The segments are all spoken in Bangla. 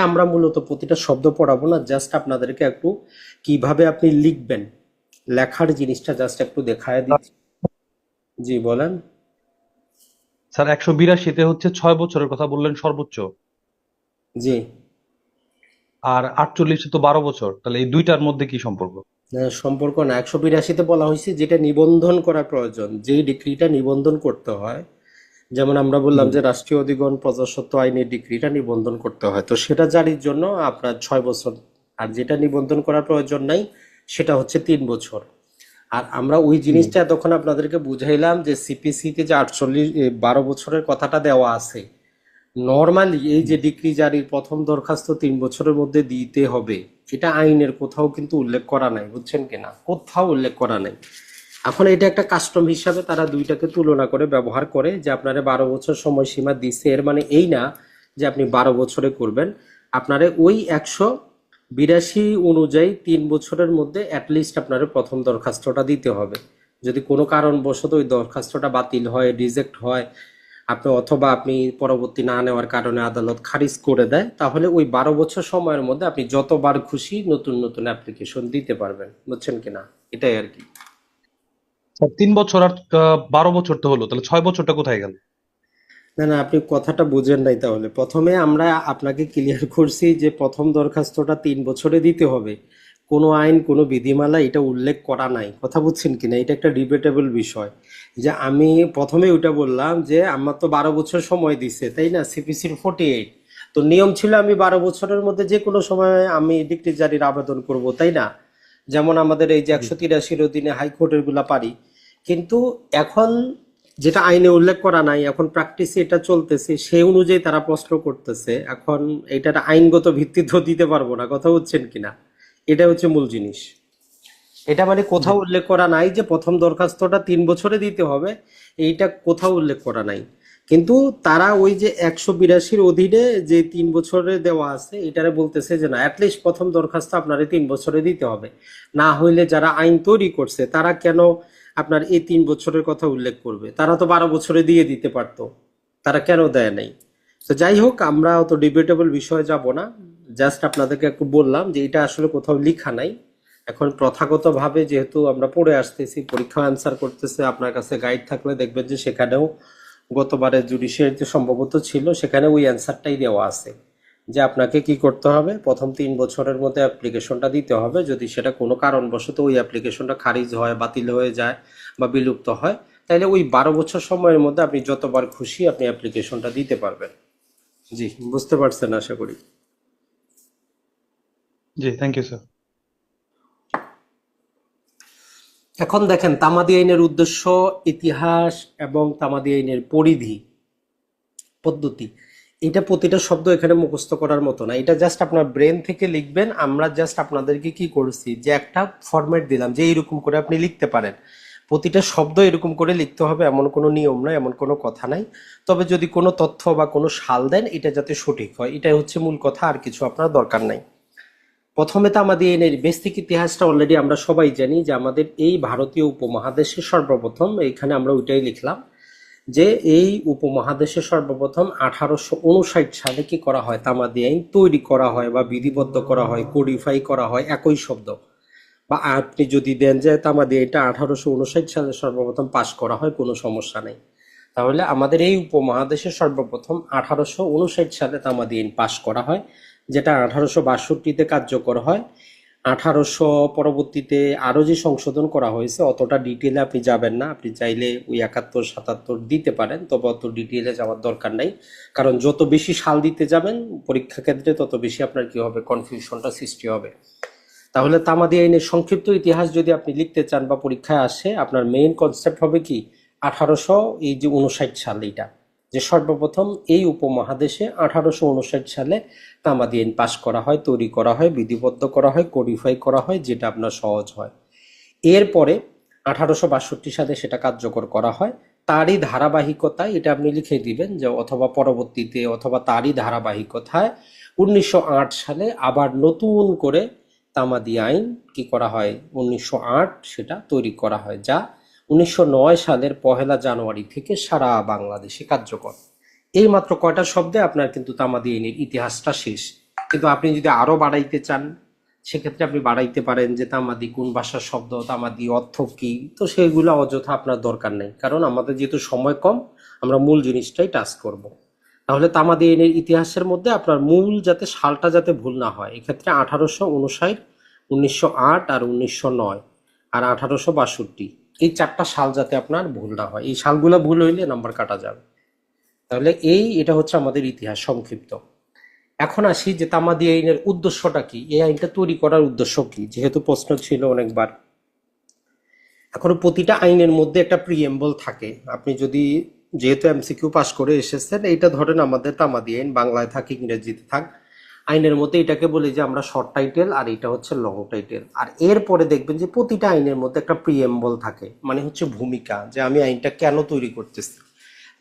আমরা মূলত প্রতিটা শব্দ পড়াবো না জাস্ট আপনাদেরকে একটু কীভাবে আপনি লিখবেন। লেখার জিনিসটা জাস্ট একটু দেখায় দিচ্ছি। জি বলেন। স্যার একশো বিরাশিতে হচ্ছে ছয় বছরের কথা বললেন সর্বোচ্চ। জি। আর আটচল্লিশে তো বারো বছর তাহলে এই দুইটার মধ্যে কি সম্পর্ক? সম্পর্ক না। একশো বিরাশিতে বলা হয়েছে যেটা নিবন্ধন করা প্রয়োজন যেই ডিগ্রিটা নিবন্ধন করতে হয় যেমন আমরা বললাম যে রাষ্ট্রীয় অধিগ্রহণ প্রজাস্বত্ব আইনের ডিগ্রিটা নিবন্ধন করতে হয়। তো সেটা জারির জন্য আপনার ছয় বছর। আর যেটা নিবন্ধন করার প্রয়োজন নাই সেটা হচ্ছে তিন বছর। আর আমরা ওই জিনিসটা এতক্ষণ আপনাদেরকে বুঝাইলাম যে সিপিসিতে যে আটচল্লিশ বারো বছরের কথাটা দেওয়া আছে। নর্মালি এই যে ডিগ্রি জারির প্রথম দরখাস্ত তিন বছরের মধ্যে দিতে হবে। এটা আইনের কোথাও কিন্তু উল্লেখ করা নাই বুঝছেন কিনা? কোথাও উল্লেখ করা নাই। এখন এটা একটা কাস্টম হিসাবে তারা দুইটাকে তুলনা করে, ব্যবহার করে যে আপনারা বারো বছর সময়সীমা দিচ্ছে এর মানে এই না যে আপনি বারো বছরে করবেন। আপনারে ওই একশো বিরাশি অনুযায়ী তিন বছরের মধ্যে অ্যাটলিস্ট আপনার প্রথম দরখাস্তটা দিতে হবে। যদি কোনো কারণবশত ওই দরখাস্তটা বাতিল হয় রিজেক্ট হয়, আপনি অথবা আপনি পরবর্তী না নেওয়ার কারণে আদালত খারিজ করে দেয়, তাহলে ওই বারো বছর সময়ের মধ্যে আপনি যতবার খুশি নতুন নতুন অ্যাপ্লিকেশন দিতে পারবেন। বুঝছেন কিনা? এটাই আর কি। তিন বছর আর বারো বছর তো হলো, তাহলে ছয় বছরটা কোথায় গেল? না না, আপনি কথাটা বুঝেন নাই তাহলে। প্রথমে আমরা আপনাকে ক্লিয়ার করছি যে প্রথম দরখাস্তটা তিন বছরে দিতে হবে। কোনো আইন, কোনো বিধিমালা এটা উল্লেখ করা নাই। কথা বুঝছেন কিনা? এটা একটা ডিবেটেবল বিষয়। যে আমি প্রথমে ওইটা বললাম যে, আমার তো বারো বছর সময় দিছে তাই না? সিপিসির ফোর্টি এইট তো নিয়ম ছিল আমি বারো বছরের মধ্যে যে কোনো সময় আমি ডিগ্রি জারির আবেদন করব, তাই না? যেমন আমাদের এই যে একশো তিরাশির অধীনে হাইকোর্টেরগুলা পারি। কিন্তু এখন যেটা আইনে উল্লেখ করা নাই এখন প্র্যাকটিসে এটা চলতেছে সেই অনুযায়ী তারা প্রশ্ন করতেছে এখন এটার আইনগত ভিত্তি তো দিতে পারব না কথা হচ্ছেন কিনা? এটা হচ্ছে মূল জিনিস। এটা মানে কোথাও উল্লেখ করা নাই যে প্রথম দরখাস্তটা তিন বছরে দিতে হবে এইটা কোথাও উল্লেখ করা নাই। কিন্তু তারা ওই যে একশো বিরাশির অধীনে যে তিন বছরে দেওয়া আছে এটারে বলতেছে যে না অ্যাটলিস্ট প্রথম দরখাস্ত আপনার তিন বছরে দিতে হবে। না হইলে যারা আইন তৈরি করছে তারা কেন আপনার এই তিন বছরের কথা উল্লেখ করবে। তারা তো বারো বছরে দিয়ে দিতে পারতো। তারা কেন দেয় নাই? তো যাই হোক, আমরা অত ডিবেটেবল বিষয়ে যাব না। জাস্ট আপনাদেরকে একটু বললাম যে এটা আসলে কোথাও লেখা নাই। এখন প্রথাগতভাবে যেহেতু আমরা পড়ে আসতেছি পরীক্ষা অ্যান্সার করতেছে, আপনার কাছে গাইড থাকলে দেখবেন যে সেখানেও গতবারে জুডিশিয়ারিতে সম্ভবত ছিল, সেখানে ওই অ্যান্সারটাই দেওয়া আছে। যে আপনাকে কি করতে হবে? প্রথম তিন বছরের মধ্যে অ্যাপ্লিকেশনটা দিতে হবে। যদি সেটা কোনো কারণবশত ওই অ্যাপ্লিকেশনটা খারিজ হয় বাতিল হয়ে যায় বা বিলুপ্ত হয় তাহলে ওই বারো বছর সময়ের মধ্যে আপনি যতবার খুশি আপনি অ্যাপ্লিকেশনটা দিতে পারবেন। জি বুঝতে পারছেন আশা করি। জি থ্যাংক ইউ স্যার এখন দেখেন তামাদি আইনের উদ্দেশ্য ইতিহাস এবং তামাদি আইনের পরিধি পদ্ধতি। এটা প্রতিটা শব্দ এখানে মুখস্থ করার মতো না। এটা জাস্ট আপনার ব্রেন থেকে লিখবেন, আমরা জাস্ট আপনাদেরকে কি করছি? যে একটা ফরম্যাট দিলাম, যে এইরকম করে আপনি লিখতে পারেন। প্রতিটা শব্দ এরকম করে লিখতে হবে, এমন কোনো নিয়ম নাই, এমন কোনো কথা নাই। তবে যদি কোনো তথ্য বা কোনো সাল দেন, এটা যাতে সঠিক হয়। এটাই হচ্ছে মূল কথা, আর কিছু আপনার দরকার নাই। প্রথমে তো আমাদের এর বেসিক ইতিহাসটা অলরেডি আমরা সবাই জানি যে আমাদের এই ভারতীয় উপমহাদেশে সর্বপ্রথম, এখানে আমরা ওইটাই লিখলাম। যে এই উপমহাদেশে সর্বপ্রথম আঠারোশো উনষাট সালে কি করা হয়? তামাদি আইন তৈরি করা হয় বা বিধিবদ্ধ করা হয় কোডিফাই করা হয় একই শব্দ। বা আপনি যদি দেন যে তামাদি এটা আঠারোশো উনষাট সালে সর্বপ্রথম পাশ করা হয়, কোনো সমস্যা নেই। তাহলে আমাদের এই উপমহাদেশে সর্বপ্রথম আঠারোশো উনষাট সালে তামাদি আইন পাশ করা হয়, যেটা আঠারোশো বাষট্টিতে কার্যকর হয়। আঠারোশো পরবর্তীতে আরও যে সংশোধন করা হয়েছে, অতটা ডিটেলে আপনি যাবেন না। আপনি চাইলে ওই একাত্তর, সাতাত্তর দিতে পারেন, তবে অত ডিটেলে যাওয়ার দরকার নাই। কারণ যত বেশি সাল দিতে যাবেন, পরীক্ষা ক্ষেত্রে তত বেশি আপনার কি হবে কনফিউশনটা সৃষ্টি হবে। তাহলে তামাদি আইনের সংক্ষিপ্ত ইতিহাস যদি আপনি লিখতে চান বা পরীক্ষায় আসে, আপনার মেইন কনসেপ্ট হবে কি? আঠারোশো, এই যে উনষাট সাল এইটা। যে সর্বপ্রথম এই উপমহাদেশে আঠারোশো উনষাট সালে তামাদি আইন পাশ করা হয়, তৈরি করা হয়, বিধিবদ্ধ করা হয় কোডিফাই করা হয়, যেটা আপনার সহজ হয়। এরপরে আঠারোশো বাষট্টি সালে সেটা কার্যকর করা হয়। তারই ধারাবাহিকতায় এটা আপনি লিখে দিবেন যে অথবা পরবর্তীতে অথবা তারই ধারাবাহিকতায় উনিশশো আট সালে আবার নতুন করে তামাদি আইন কি করা হয়? উনিশশো আট সেটা তৈরি করা হয়, যা উনিশশো নয় সালের পহেলা জানুয়ারি থেকে সারা বাংলাদেশে কার্যকর। এই মাত্র কয়টা শব্দে আপনার কিন্তু তামাদি আইনের ইতিহাসটা শেষ। কিন্তু আপনি যদি আরও বাড়াইতে চান, সেক্ষেত্রে আপনি বাড়াইতে পারেন যে তামাদি কোন ভাষার শব্দ, তামাদি অর্থ কি? তো সেগুলো অযথা আপনার দরকার নেই। কারণ আমাদের যেহেতু সময় কম, আমরা মূল জিনিসটাই টাচ করব। তাহলে তামাদি আইনের ইতিহাসের মধ্যে আপনার মূল যাতে সালটা যাতে ভুল না হয়, এক্ষেত্রে আঠারোশো উনষাট, উনিশশো আট আর উনিশশো নয়। আর আঠারোশো বাষট্টি। এই চারটা সাল যাতে আপনার ভুল না হয়। এই সালগুলো ভুল হইলে নাম্বার কাটা যাবে। তাহলে এই এটা হচ্ছে আমাদের ইতিহাস সংক্ষিপ্ত। এখন আসি যে তামাদি আইনের উদ্দেশ্যটা কি? এই আইনটা তৈরি করার উদ্দেশ্য কি? যেহেতু প্রশ্ন ছিল অনেকবার। এখন প্রতিটা আইনের মধ্যে একটা প্রিএম্বল থাকে। আপনি যদি যেহেতু এমসিকিউ পাস করে এসেছেন, এইটা ধরেন আমাদের তামাদি আইন বাংলায় থাক, ইংরেজিতে থাক আইনের মধ্যে এটাকে বলি যে আমরা শর্ট টাইটেল আর এটা হচ্ছে লং টাইটেল আর এরপরে দেখবেন যে প্রতিটা আইনের মধ্যে একটা প্রিএম্বল থাকে মানে হচ্ছে ভূমিকা যে আমি আইনটা কেন তৈরি করতেছি।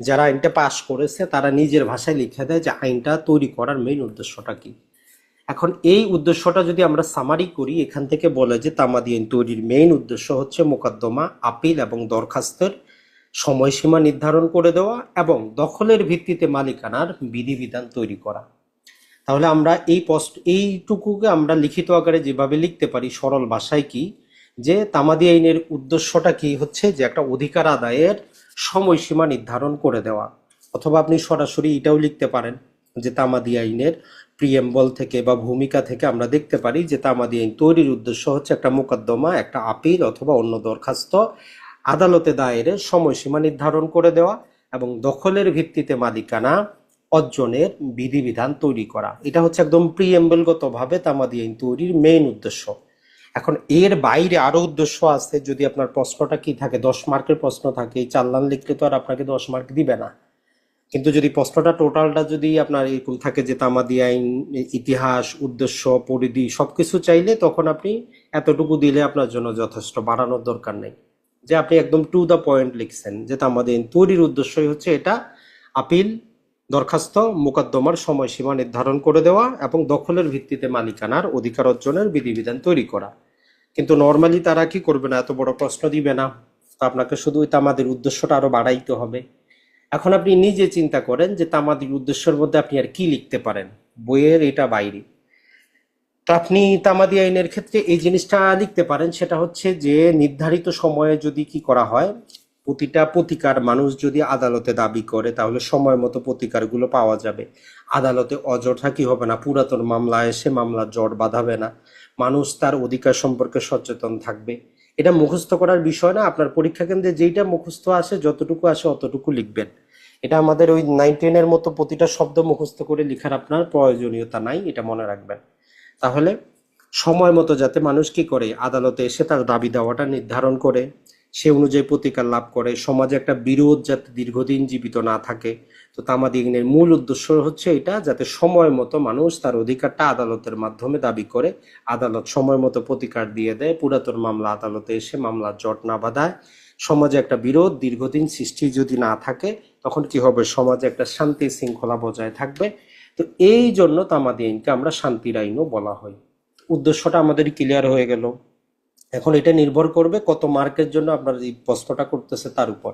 যারা আইনটা পাশ করেছে, তারা নিজের ভাষায় লিখে দেয় যে আইনটা তৈরি করার মেইন উদ্দেশ্যটা কি। এখন এই উদ্দেশ্যটা যদি আমরা সামারি করি, এখান থেকে বলে যে তামাদি আইন তৈরির মেইন উদ্দেশ্য হচ্ছে মোকদ্দমা, আপিল এবং দরখাস্তের সময়সীমা নির্ধারণ করে দেওয়া এবং দখলের ভিত্তিতে মালিকানার বিধিবিধান তৈরি করা। তাহলে আমরা এই পোস্ট এইটুকুকে আমরা লিখিত আকারে যেভাবে লিখতে পারি, সরল ভাষায় কি? যে তামাদি আইনের উদ্দেশ্যটা কি হচ্ছে? যে একটা অধিকার আদায়ের সময়সীমা নির্ধারণ করে দেওয়া। অথবা আপনি সরাসরি এটাও লিখতে পারেন, যে তামাদি আইনের প্রিয়েম্বল থেকে বা ভূমিকা থেকে আমরা দেখতে পারি যে তামাদি আইন তৈরির উদ্দেশ্য হচ্ছে একটা মোকদ্দমা, একটা আপিল অথবা অন্য দরখাস্ত আদালতে দায়েরের সময়সীমা নির্ধারণ করে দেওয়া এবং দখলের ভিত্তিতে মালিকানা অর্জনের বিধিবিধান তৈরি করা। এটা হচ্ছে একদম প্রিএম্বলগতভাবে তামাদি আইন তৈরির মেইন উদ্দেশ্য। এখন এর বাইরে আরও উদ্দেশ্য আছে, যদি আপনার প্রশ্নটা কি থাকে, দশ মার্কের প্রশ্ন থাকে চার লাইন লিখলে তো আর আপনাকে দশ মার্ক দিবে না। কিন্তু যদি প্রশ্নটা টোটালটা যদি আপনার এরকম থাকে যে তামাদি আইন ইতিহাস, উদ্দেশ্য, পরিধি সবকিছু চাইলে তখন আপনি এতটুকু দিলে আপনার জন্য যথেষ্ট, বাড়ানোর দরকার নেই। যে আপনি একদম টু দ্য পয়েন্ট লিখছেন যে তামাদি আইন তৈরির উদ্দেশ্যই হচ্ছে এটা, আপিল দরখাস্ত, মোকদ্দমার সময়সীমা নির্ধারণ করে দেওয়া এবং দখলের ভিত্তিতে মালিকানার অধিকার অর্জনের বিধিবিধান তৈরি করা। কিন্তু নর্মালি তারা কি করবে না? এত বড় প্রশ্ন দিবে না। তো আপনাকে শুধু তামাদের উদ্দেশ্যটা আরও বাড়াইতে হবে। এখন আপনি নিজে চিন্তা করেন যে তামাদির উদ্দেশ্যের মধ্যে আপনি আর কি লিখতে পারেন? বইয়ের এটা বাইরে। তো আপনি তামাদি আইনের ক্ষেত্রে এই জিনিসটা লিখতে পারেন। সেটা হচ্ছে যে নির্ধারিত সময়ে যদি কি করা হয় প্রতিটা প্রতিকার মানুষ যদি আদালতে দাবি করে, তাহলে সময় মতো প্রতিকারগুলো পাওয়া যাবে। আদালতে অযথা কি হবে না? পুরাতন মামলা, এসে মামলার জট বাঁধাবে না। মানুষ তার অধিকার সম্পর্কে সচেতন থাকবে। এটা মুখস্থ করার বিষয় না, আপনার পরীক্ষা কেন্দ্রে যেইটা মুখস্থ আসে, যতটুকু আসে অতটুকু লিখবেন। এটা আমাদের ওই নাইন টেনের মতো প্রতিটা শব্দ মুখস্থ করে লেখার আপনার প্রয়োজনীয়তা নাই, এটা মনে রাখবেন। তাহলে সময় মতো যাতে মানুষ কি করে, আদালতে এসে তার দাবি দেওয়াটা নির্ধারণ করে। সে অনুযায়ী প্রতিকার লাভ করে। সমাজে একটা বিরোধ যাতে দীর্ঘদিন জীবিত না থাকে। তো তামাদি আইনের মূল উদ্দেশ্য হচ্ছে এটা, যাতে সময় মতো মানুষ তার অধিকারটা আদালতের মাধ্যমে দাবি করে। আদালত সময় মতো প্রতিকার দিয়ে দেয়। পুরাতন মামলা আদালতে এসে মামলার জট না বাঁধায়। সমাজে একটা বিরোধ দীর্ঘদিন সৃষ্টি যদি না থাকে, তখন কি হবে? সমাজে একটা শান্তি শৃঙ্খলা বজায় থাকবে। তো এই জন্য তামাদি আইনকে আমরা শান্তির আইনও বলা হয়। উদ্দেশ্যটা আমাদের ক্লিয়ার হয়ে গেল। এখন এটা নির্ভর করবে কত মার্কের জন্য আপনার এই প্রশ্নটা করতেছে তার উপর।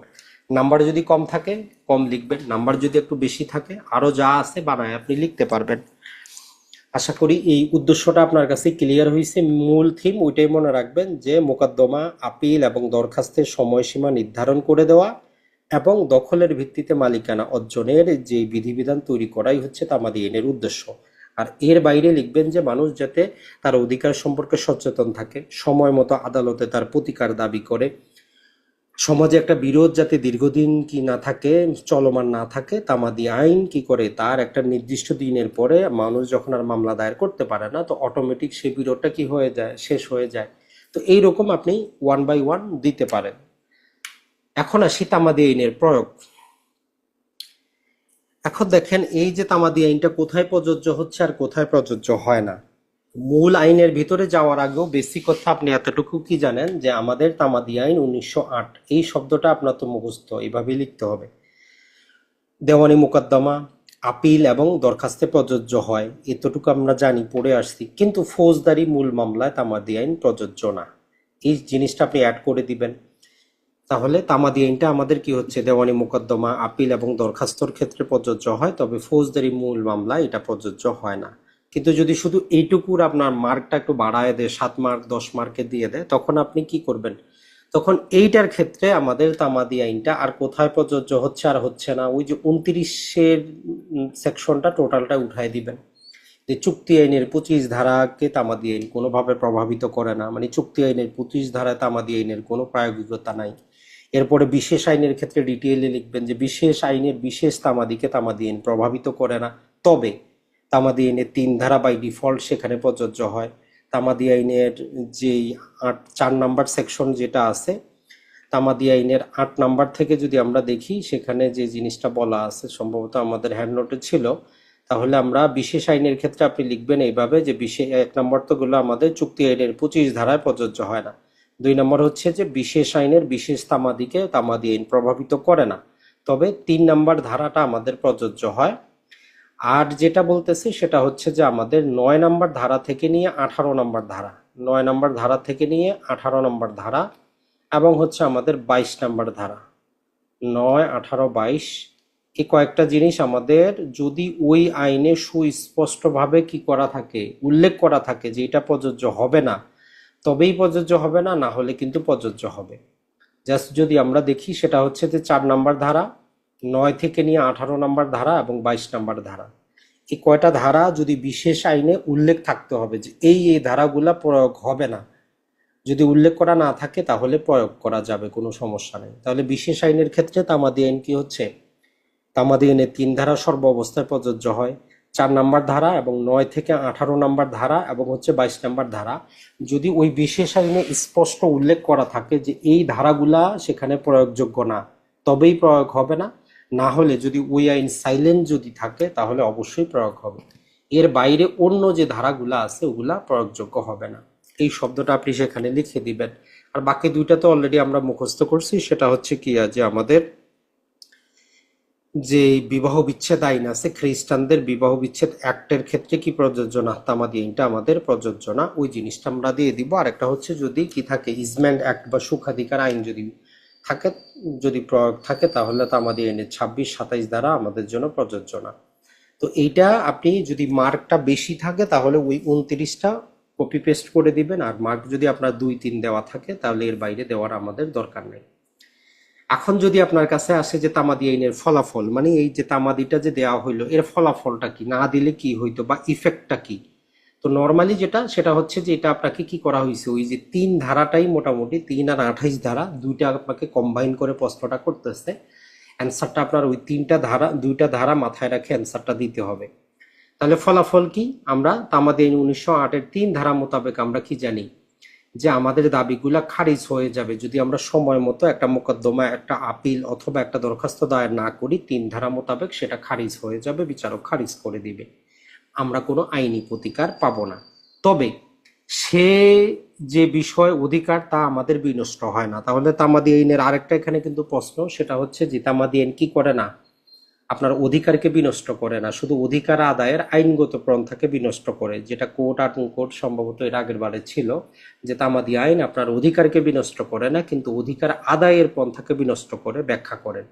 নাম্বার যদি কম থাকে, কম লিখবেন। নাম্বার যদি একটু বেশি থাকে, আরও যা আছে বানায় আপনি লিখতে পারবেন। আশা করি এই উদ্দেশ্যটা আপনার কাছে ক্লিয়ার হয়েছে মূল থিম ওইটাই মনে রাখবেন যে মোকদ্দমা, আপিল এবং দরখাস্তের সময়সীমা নির্ধারণ করে দেওয়া এবং দখলের ভিত্তিতে মালিকানা অর্জনের যে বিধিবিধান তৈরি করাই হচ্ছে তামাদি আইনের উদ্দেশ্য। আর এর বাইরে লিখবেন যে মানুষ যাতে তার অধিকার সম্পর্কে সচেতন থাকে, সময় মতো আদালতে তার প্রতিকার দাবি করে। সমাজে একটা বিরোধ যাতে দীর্ঘদিন কি না থাকে, চলমান না থাকে, তামাদি আইন কি করে, তার একটা নির্দিষ্ট দিনের পরে মানুষ যখন আর মামলা দায়ের করতে পারে না, তো অটোমেটিক সেই বিরোধটা কি হয়ে যায়, শেষ হয়ে যায়। তো এই রকম আপনি ওয়ান বাই ওয়ান দিতে পারেন। এখন আসি তামাদি আইনের প্রয়োগ। এখন দেখেন এই যে তামাদি আইনটা কোথায় প্রযোজ্য হচ্ছে আর কোথায় প্রযোজ্য হয় না। মূল আইনের ভিতরে যাওয়ার আগেও বেসিক কথা আপনি এতটুকু কি জানেন যে আমাদের তামাদি আইন উনিশশো আট, এই শব্দটা আপনার তো মুখস্থ এইভাবে লিখতে হবে। দেওয়ানি মোকদ্দমা, আপিল এবং দরখাস্তে প্রযোজ্য হয়, এতটুকু আমরা জানি, পড়ে আসছি। কিন্তু ফৌজদারি মূল মামলায় তামাদি আইন প্রযোজ্য না। এই জিনিসটা আপনি অ্যাড করে দিবেন। তাহলে তামাদি আইনটা আমাদের কি হচ্ছে? দেওয়ানি, মোকদ্দমা, আপিল এবং দরখাস্তর ক্ষেত্রে প্রযোজ্য হয়, তবে ফৌজদারি মূল মামলা এটা প্রযোজ্য হয় না। কিন্তু যদি শুধু এইটুকুর আপনার মার্কটা একটু বাড়ায় দেয়, সাত মার্ক, দশ মার্কে দিয়ে দেয়, তখন আপনি কি করবেন? তখন এইটার ক্ষেত্রে আমাদের তামাদি আইনটা আর কোথায় প্রযোজ্য হচ্ছে আর হচ্ছে না, ওই যে উনত্রিশের সেকশনটা টোটালটা উঠায় দিবেন। যে চুক্তি আইনের পঁচিশ ধারাকে তামাদি আইন কোনোভাবে প্রভাবিত করে না মানে চুক্তি আইনের পঁচিশ ধারায় তামাদি আইনের কোনো প্রায়োগিকতা নাই। এরপরে বিশেষ আইনের ক্ষেত্রে ডিটেইলে লিখবেন যে বিশেষ আইনের বিশেষ তামাদিকে তামাদি আইন প্রভাবিত করে না। তবে তামাদি আইনের তিন ধারা বাই ডিফল্ট সেখানে প্রযোজ্য হয়। তামাদি আইনের যেই আট, চার নাম্বার সেকশন যেটা আছে, তামাদি আইনের আট নাম্বার থেকে যদি আমরা দেখি, সেখানে যে জিনিসটা বলা আছে, সম্ভবত আমাদের হ্যান্ড নোটে ছিল, তাহলে আমরা বিশেষ আইনের ক্ষেত্রে আপনি লিখবেন এইভাবে যে বিশেষ এক নম্বর তো গুলো আমাদের চুক্তি আইনের পঁচিশ ধারায় প্রযোজ্য হয় না। দুই নম্বর হচ্ছে যে বিশেষ আইনের বিশেষ তামাদিকে তামাদি আইন প্রভাবিত করে না। তবে তিন নম্বর ধারাটা আমাদের প্রযোজ্য হয়। আর যেটা বলতেছি সেটা হচ্ছে যে আমাদের নয় নম্বর ধারা থেকে নিয়ে আঠারো নম্বর ধারা, নয় নম্বর ধারা থেকে নিয়ে আঠারো নম্বর ধারা এবং হচ্ছে আমাদের বাইশ নম্বর ধারা। নয়, আঠারো, বাইশ এই কয়েকটা জিনিস আমাদের যদি ওই আইনে সুস্পষ্টভাবে কি করা থাকে, উল্লেখ করা থাকে যে এটা প্রযোজ্য হবে না তবেই প্রযোজ্য হবে না না হলে কিন্তু প্রযোজ্য হবে। জাস্ট যদি আমরা দেখি, সেটা হচ্ছে যে চার নাম্বার ধারা, নয় থেকে নিয়ে আঠারো নাম্বার ধারা এবং বাইশ নাম্বার ধারা। এই কয়টা ধারা যদি বিশেষ আইনে উল্লেখ থাকতে হবে যে এই এই ধারাগুলা প্রয়োগ হবে না, যদি উল্লেখ করা না থাকে তাহলে প্রয়োগ করা যাবে, কোনো সমস্যা নেই। তাহলে বিশেষ আইনের ক্ষেত্রে তামাদি আইন কি হচ্ছে? তামাদি আইনের তিন ধারা সর্ব অবস্থায় প্রযোজ্য হয়। চার নাম্বার ধারা এবং নয় থেকে আঠারো নাম্বার ধারা এবং হচ্ছে বাইশ নাম্বার ধারা। যদি ওই বিশেষ আইনে স্পষ্ট উল্লেখ করা থাকে যে এই ধারাগুলা সেখানে প্রয়োগযোগ্য না, তবেই প্রয়োগ হবে না। না হলে যদি ওই আইন সাইলেন্ট যদি থাকে, তাহলে অবশ্যই প্রয়োগ হবে। এর বাইরে অন্য যে ধারাগুলা আছে, ওগুলা প্রয়োগযোগ্য হবে না। এই শব্দটা আপনি সেখানে লিখে দিবেন। আর বাকি দুইটা তো অলরেডি আমরা মুখস্থ করছি, সেটা হচ্ছে কি যে আমাদের যে বিবাহ বিচ্ছেদ আইন আছে, খ্রিস্টানদের বিবাহ বিচ্ছেদ অ্যাক্টের ক্ষেত্রে কি প্রযোজ্য? না তামাদি আইনটা আমাদের প্রযোজ্য না। ওই জিনিসটা আমরা দিয়ে দিব। আর একটা হচ্ছে যদি কি থাকে ইজমেন্ট অ্যাক্ট বা সুখাধিকার আইন যদি থাকে, যদি প্রয়োগ থাকে, তাহলে তামাদি আইনের ছাব্বিশ, সাতাইশ দ্বারা আমাদের জন্য প্রযোজ্য না। তো এইটা আপনি যদি মার্কটা বেশি থাকে, তাহলে ওই উনত্রিশটা কপি পেস্ট করে দিবেন। আর মার্ক যদি আপনার দুই, তিন দেওয়া থাকে, তাহলে এর বাইরে দেওয়ার আমাদের দরকার নেই। এখন যদি আপনার কাছে আসে যে তামাদি আইনের ফলাফল মানে এই যে তামাদিটা যে দেওয়া হইল, এর ফলাফলটা কি? না দিলে কি হইতো বা ইফেক্টটা কি? তো নর্মালি যেটা, সেটা হচ্ছে যে এটা আপনাকে কি করা হয়েছে ওই যে তিন ধারাটাই মোটামুটি, তিন আর আঠাইশ ধারা, দুইটা আপনাকে কম্বাইন করে প্রশ্নটা করতেছে। অ্যান্সারটা আপনার ওই তিনটা ধারা, দুইটা ধারা মাথায় রাখে অ্যান্সারটা দিতে হবে। তাহলে ফলাফল কি? আমরা তামাদি আইন উনিশশো আটের তিন ধারা মোতাবেক আমরা কি জানি? যে আমাদের দাবিগুলো খারিজ হয়ে যাবে যদি আমরা সময় মতো একটা মোকদ্দমা, একটা আপিল অথবা একটা দরখাস্ত দায়ের না করি, তিন ধারা মোতাবেক সেটা খারিজ হয়ে যাবে, বিচারক খারিজ করে দিবে। আমরা কোনো আইনি প্রতিকার পাবো না। তবে সে যে বিষয় অধিকার, তা আমাদের বিনষ্ট হয় না। তাহলে তামাদি আইনের আরেকটা এখানে কিন্তু প্রশ্ন, সেটা হচ্ছে যে তামাদি আইন কি করে না? আপনার অধিকারকে বিনষ্ট করে না, শুধু অধিকার আদায়ের আইনগত পন্থাকে বিনষ্ট করে, যেটা কোর্ট আর কোর্ট সম্ভবত এর আগের বারে ছিল, যে তামাদি আইন আপনার অধিকারকে বিনষ্ট করে না, কিন্তু অধিকার আদায়ের পন্থাকে বিনষ্ট করে, ব্যাখ্যা করেন।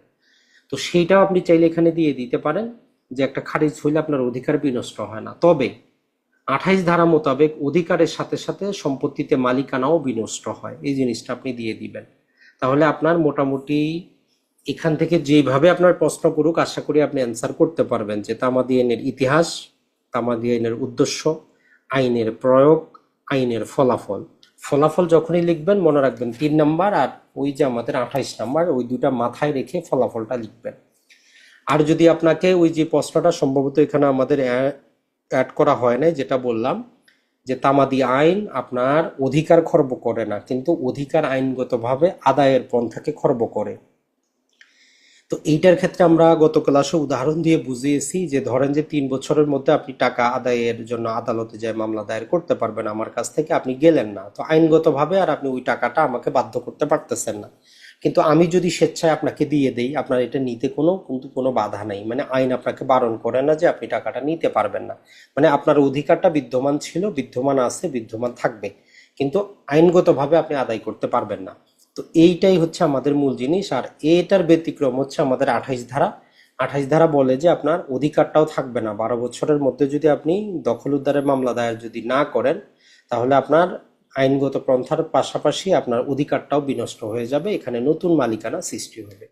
তো সেইটাও আপনি চাইলে এখানে দিয়ে দিতে পারেন, যে একটা খারিজ হইলে আপনার অধিকার বিনষ্ট হয় না। তবে আঠাইশ ধারা মোতাবেক অধিকারের সাথে সাথে সম্পত্তিতে মালিকানাও বিনষ্ট হয়, এই জিনিসটা আপনি দিয়ে দিবেন। তাহলে আপনার মোটামুটি এখান থেকে যেভাবে আপনার প্রশ্ন করুক, আশা করি আপনি অ্যান্সার করতে পারবেন যে তামাদি আইনের ইতিহাস তামাদি আইনের উদ্দেশ্য, আইনের প্রয়োগ, আইনের ফলাফল। ফলাফল যখনই লিখবেন, মনে রাখবেন তিন নাম্বার আর ওই যে আমাদের আঠাইশ নাম্বার, ওই দুটা মাথায় রেখে ফলাফলটা লিখবেন। আর যদি আপনাকে ওই যে প্রশ্নটা সম্ভবত এখানে আমাদের অ্যাড করা হয় নাই, যেটা বললাম, যে তামাদি আইন আপনার অধিকার খর্ব করে না, কিন্তু অধিকার আইনগতভাবে আদায়ের পন্থাকে খর্ব করে। তো এইটার ক্ষেত্রে আমরা গত ক্লাসে উদাহরণ দিয়ে বুঝিয়েছি যে ধরেন যে তিন বছরের মধ্যে আপনি টাকা আদায়ের জন্য আদালতে যায় মামলা দায়ের করতে পারবেন, আমার কাছ থেকে আপনি গেলেন না। তো আইনগতভাবে আর আপনি ওই টাকাটা আমাকে বাধ্য করতে পারতেছেন না। কিন্তু আমি যদি স্বেচ্ছায় আপনাকে দিয়ে দেই, আপনার এটা নিতে কোনো, কিন্তু কোনো বাধা নেই। মানে আইন আপনাকে বারণ করে না যে আপনি টাকাটা নিতে পারবেন না। মানে আপনার অধিকারটা বিদ্যমান ছিল, বিদ্যমান আছে, বিদ্যমান থাকবে। কিন্তু আইনগতভাবে আপনি আদায় করতে পারবেন না। তো এইটাই হচ্ছে আমাদের মূল জিনিস। আর এটার ব্যতিক্রম হচ্ছে আমাদের আঠাইশ ধারা। আঠাইশ ধারা বলে যে আপনার অধিকারটাও থাকবে না। বারো বছরের মধ্যে যদি আপনি দখল উদ্ধারের মামলা দায়ের যদি না করেন, তাহলে আপনার আইনগত পন্থার পাশাপাশি আপনার অধিকারটাও বিনষ্ট হয়ে যাবে। এখানে নতুন মালিকানা সৃষ্টি হবে।